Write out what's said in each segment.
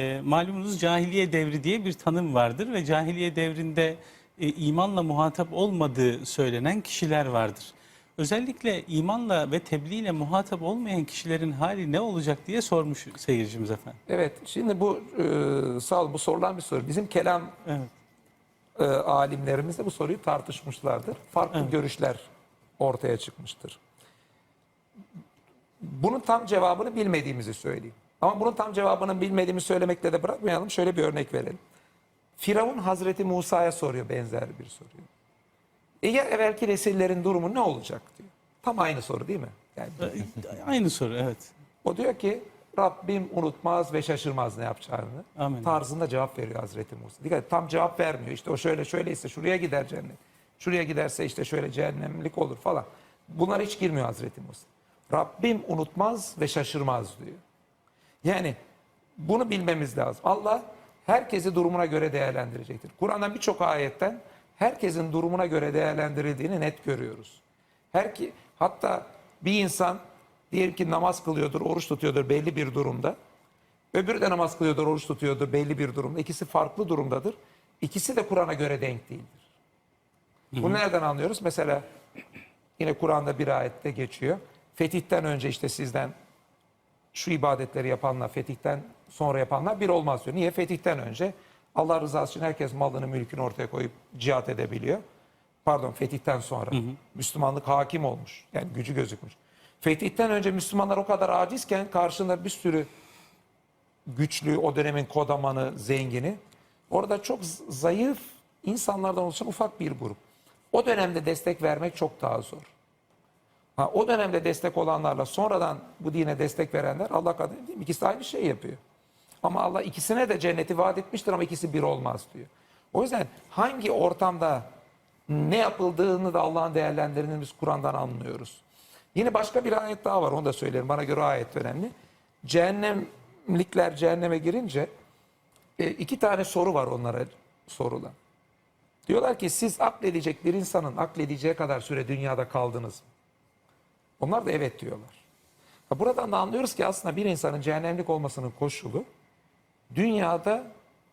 E, malumunuz cahiliye devri diye bir tanım vardır ve cahiliye devrinde e, imanla muhatap olmadığı söylenen kişiler vardır. Özellikle imanla ve tebliğ ile muhatap olmayan kişilerin hali ne olacak diye sormuş seyircimiz efendim. Evet, şimdi bu e, sağ ol, bu sorulan bir soru. Bizim kelam Evet. e, alimlerimiz de bu soruyu tartışmışlardır. Farklı görüşler ortaya çıkmıştır. Bunun tam cevabını bilmediğimizi söyleyeyim. Ama bunun tam cevabını bilmediğimi söylemekle de bırakmayalım. Şöyle bir örnek verelim. Firavun Hazreti Musa'ya soruyor benzer bir soruyu. E ya evvelki nesillerin durumu ne olacak diyor. Tam aynı soru değil mi? Yani E, Aynı soru evet. o diyor ki Rabbim unutmaz ve şaşırmaz ne yapacağını. Amin. Tarzında cevap veriyor Hazreti Musa. Dikkat et, tam cevap vermiyor. İşte o şöyle şöyleyse şuraya gider cennet. Şuraya giderse işte şöyle cehennemlik olur falan. Bunlar hiç girmiyor Hazreti Musa. Rabbim unutmaz ve şaşırmaz diyor. Yani bunu bilmemiz lazım. Allah herkesi durumuna göre değerlendirecektir. Kur'an'dan birçok ayetten herkesin durumuna göre değerlendirildiğini net görüyoruz. Her ki, hatta bir insan diyelim ki namaz kılıyordur, oruç tutuyordur belli bir durumda. Öbürü de namaz kılıyordur, oruç tutuyordur belli bir durumda. İkisi farklı durumdadır. İkisi de Kur'an'a göre denk değildir. Bunu nereden anlıyoruz? Mesela yine Kur'an'da bir ayette geçiyor. Fetihten önce işte sizden şu ibadetleri yapanlar, fetihten sonra yapanlar bir olmaz diyor. Niye? Fetihten önce Allah rızası için herkes malını, mülkünü ortaya koyup cihat edebiliyor. Pardon, fetihten sonra. Müslümanlık hakim olmuş. Yani gücü gözükmüş. Fetihten önce Müslümanlar o kadar acizken karşında bir sürü güçlü, o dönemin kodamanı, zengini. Orada çok zayıf insanlardan oluşan ufak bir grup. O dönemde destek vermek çok daha zor. Ha, o dönemde destek olanlarla sonradan bu dine destek verenler Allah kadar değil mi? İkisi aynı şey yapıyor. Ama Allah ikisine de cenneti vaat etmiştir ama ikisi bir olmaz diyor. O yüzden hangi ortamda ne yapıldığını da Allah'ın değerlendirdiğini Kur'an'dan anlıyoruz. Yine başka bir ayet daha var onu da söylerim. Bana göre ayet önemli. Cehennemlikler cehenneme girince e, iki tane soru var onlara sorulan. Diyorlar ki siz akledecek bir insanın akledeceği kadar süre dünyada kaldınız mı? Onlar da evet diyorlar. Buradan da anlıyoruz ki aslında bir insanın cehennemlik olmasının koşulu dünyada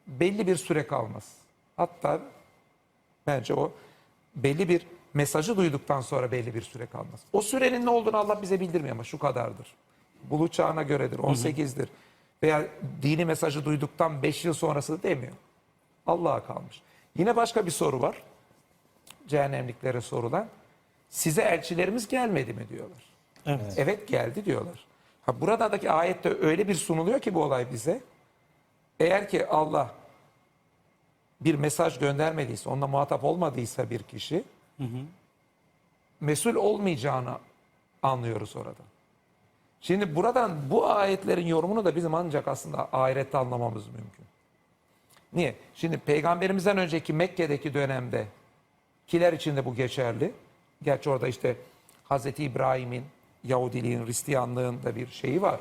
belli bir süre kalmaz. Hatta bence o belli bir mesajı duyduktan sonra belli bir süre kalmaz. O sürenin ne olduğunu Allah bize bildirmiyor ama şu kadardır. Bulu çağına göredir, 18'dir. Veya dini mesajı duyduktan 5 yıl sonrası demiyor. Allah'a kalmış. Yine başka bir soru var. Cehennemliklere sorulan. Size elçilerimiz gelmedi mi diyorlar. Evet. Evet geldi diyorlar. Ha buradaki ayette öyle bir sunuluyor ki bu olay bize. Eğer ki Allah bir mesaj göndermediyse, onunla muhatap olmadıysa bir kişi, mesul olmayacağını anlıyoruz oradan. Şimdi buradan bu ayetlerin yorumunu da bizim ancak aslında ahirette anlamamız mümkün. Niye? Şimdi peygamberimizden önceki Mekke'deki dönemde kiler için de bu geçerli. Gerçi orada işte Hazreti İbrahim'in Yahudiliğin, Hristiyanlığın da bir şeyi var.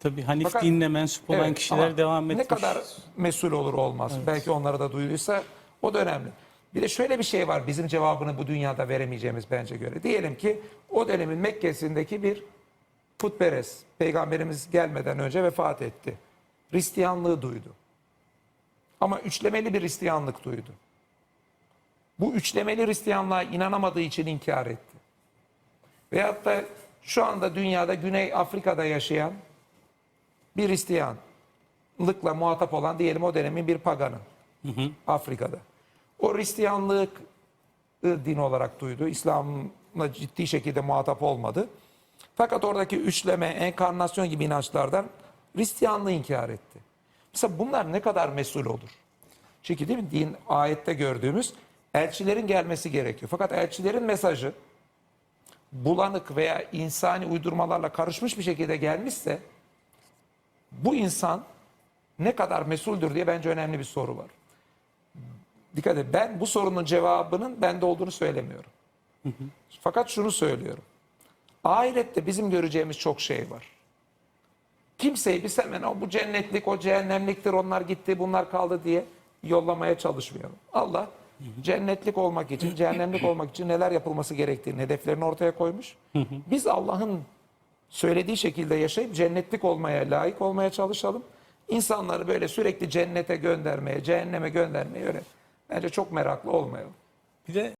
Tabii Hanif Fakat- dinine mensup olan Evet, kişiler devam etmiş. Ne kadar mesul olur olmaz. Belki onlara da duyuluysa o da önemli. Bir de şöyle bir şey var bizim cevabını bu dünyada veremeyeceğimiz bence göre. Diyelim ki o dönemin Mekke'sindeki bir putperest peygamberimiz gelmeden önce vefat etti. Hristiyanlığı duydu. Ama üçlemeli bir Hristiyanlık duydu. Bu üçlemeli Hristiyanlığa inanamadığı için inkar etti. Veyahut da şu anda dünyada Güney Afrika'da yaşayan bir Hristiyanlıkla muhatap olan diyelim o dönemin bir paganı Afrika'da. O Hristiyanlık din olarak duydu. İslam'la ciddi şekilde muhatap olmadı. Fakat oradaki üçleme, enkarnasyon gibi inançlardan Hristiyanlığı inkar etti. Mesela bunlar ne kadar mesul olur? Çünkü değil mi din ayette gördüğümüz elçilerin gelmesi gerekiyor. Fakat elçilerin mesajı bulanık veya insani uydurmalarla karışmış bir şekilde gelmişse bu insan ne kadar mesuldür diye bence önemli bir soru var. Dikkat edin ben bu sorunun cevabının bende olduğunu söylemiyorum. Fakat şunu söylüyorum. Ahirette bizim göreceğimiz çok şey var. Kimseyi biz hemen o bu cennetlik, o cehennemliktir, onlar gitti, bunlar kaldı diye yollamaya çalışmayalım. Allah cennetlik olmak için, cehennemlik olmak için neler yapılması gerektiğini, hedeflerini ortaya koymuş. Biz Allah'ın söylediği şekilde yaşayıp cennetlik olmaya, layık olmaya çalışalım. insanları böyle sürekli cennete göndermeye, cehenneme göndermeye öyle bence çok meraklı olmayalım. Bir de